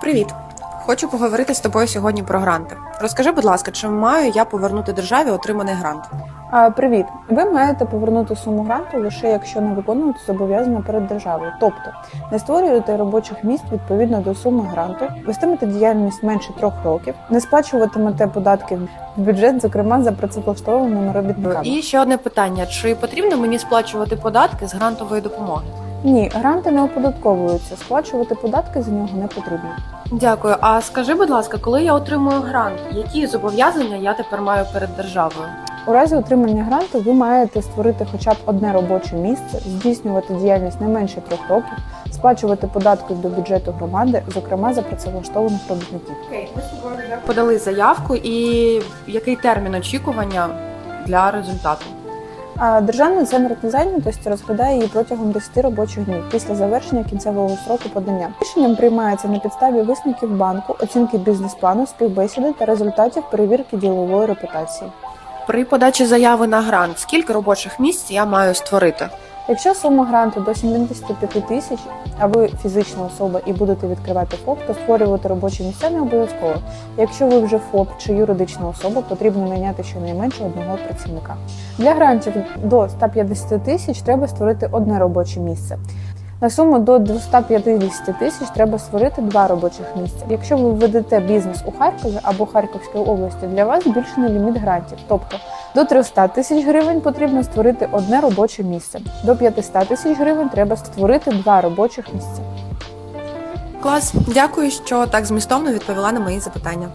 Привіт! Хочу поговорити з тобою сьогодні про гранти. Розкажи, будь ласка, чи маю я повернути державі отриманий грант? А, Привіт! Ви маєте повернути суму гранту лише якщо не виконуєте зобов'язання перед державою, тобто не створюєте робочих місць відповідно до суми гранту, вестимете діяльність менше трьох років, не сплачуватимете податки в бюджет, зокрема за працевлаштованими робітниками. І ще одне питання: чи потрібно мені сплачувати податки з грантової допомоги? Ні, гранти не оподатковуються. Сплачувати податки за нього не потрібно. Дякую. А скажи, будь ласка, коли я отримую грант, які зобов'язання я тепер маю перед державою? У разі отримання гранту ви маєте створити хоча б одне робоче місце, здійснювати діяльність не менше трьох років, сплачувати податки до бюджету громади, зокрема за працевлаштованих робітників. Окей, ми з тобою подали заявку, і який термін очікування для результату? Державний центр зайнятості розглядає її протягом 10 робочих днів після завершення кінцевого сроку подання. Рішенням приймається на підставі висновків банку, оцінки бізнес-плану, співбесіди та результатів перевірки ділової репутації. При подачі заяви на грант, скільки робочих місць я маю створити? Якщо сума гранту до 75 тисяч, а ви фізична особа і будете відкривати ФОП, то створювати робочі місця не обов'язково. Якщо ви вже ФОП чи юридична особа, потрібно найняти щонайменше одного працівника. Для грантів до 150 тисяч треба створити одне робоче місце. На суму до 250 тисяч треба створити два робочих місця. Якщо ви ведете бізнес у Харкові або Харківській області, для вас збільшений ліміт грантів. Тобто до 300 тисяч гривень потрібно створити одне робоче місце. До 500 тисяч гривень треба створити два робочих місця. Клас, дякую, що так змістовно відповіла на мої запитання.